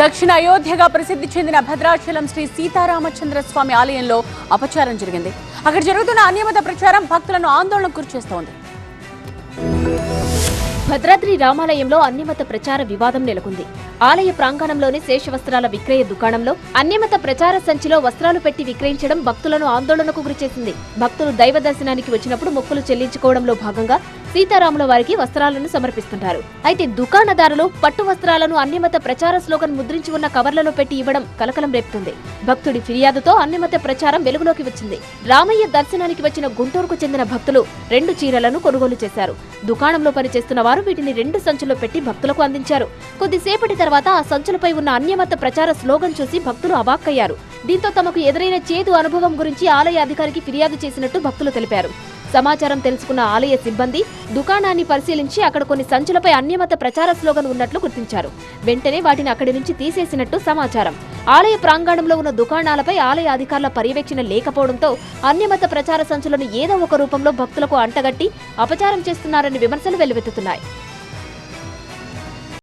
దక్షిణ అయోధ్యగా ప్రసిద్ధి చెందిన భద్రాచలం శ్రీ సీతారామచంద్ర స్వామి ఆలయంలో అపచారం జరిగింది. అక్కడ జరుగుతున్న అనియమిత ప్రచారం భక్తులను ఆందోళనకు గురిచేస్తోంది భద్రాద్రి రామాలయంలో అన్యమత ప్రచార వివాదం నెలకొంది. ఆలయ ప్రాంగణంలోని శేషవస్త్రాల విక్రయ దుకాణంలో అన్యమత ప్రచార సంచిలో వస్త్రాలు పెట్టి విక్రయించడం భక్తులను ఆందోళనకు గురిచేసింది భక్తులు దైవ దర్శనానికి వచ్చినప్పుడు మొక్కులు చెల్లించుకోవడంలో భాగంగా సీతారాముల వారికి వస్త్రాలను సమర్పిస్తుంటారు. అయితే దుకాణదారులు పట్టు వస్త్రాలను అన్యమత ప్రచార స్లోగన్ ముద్రించి ఉన్న కవర్లలో పెట్టి ఇవ్వడం కలకలం రేపుతుంది. భక్తుడి ఫిర్యాదుతో అన్యమత ప్రచారం వెలుగులోకి వచ్చింది. రామయ్య దర్శనానికి వచ్చిన గుంటూరుకు చెందిన భక్తులు రెండు చీరలను కొనుగోలు చేశారు. దుకాణంలో పనిచేస్తున్న వారు వీటిని రెండు సంచుల్లో పెట్టి భక్తులకు అందించారు. కొద్దిసేపటి తర్వాత ఆ సంచులపై ఉన్న అన్యమత ప్రచార స్లోగన్ చూసి భక్తులు అవాక్కయ్యారు. దీంతో తమకు ఎదురైన చేదు అనుభవం గురించి ఆలయ అధికారికి ఫిర్యాదు చేసినట్టు భక్తులు తెలిపారు. సమాచారం తెలుసుకున్న ఆలయ సిబ్బంది దుకాణాన్ని పరిశీలించి అక్కడ కొన్ని సంచులపై అన్యమత ప్రచార స్లోగన్ ఉన్నట్లు గుర్తించారు. వెంటనే వాటిని అక్కడి నుంచి తీసేసినట్టు సమాచారం. ఆలయ ప్రాంగణంలో ఉన్న దుకాణాలపై ఆలయ అధికారుల పర్యవేక్షణ లేకపోవడంతో అన్యమత ప్రచార సంచులను ఏదో ఒక రూపంలో భక్తులకు అంటగట్టి అపచారం చేస్తున్నారని విమర్శలు వెల్లువెత్తుతున్నాయి.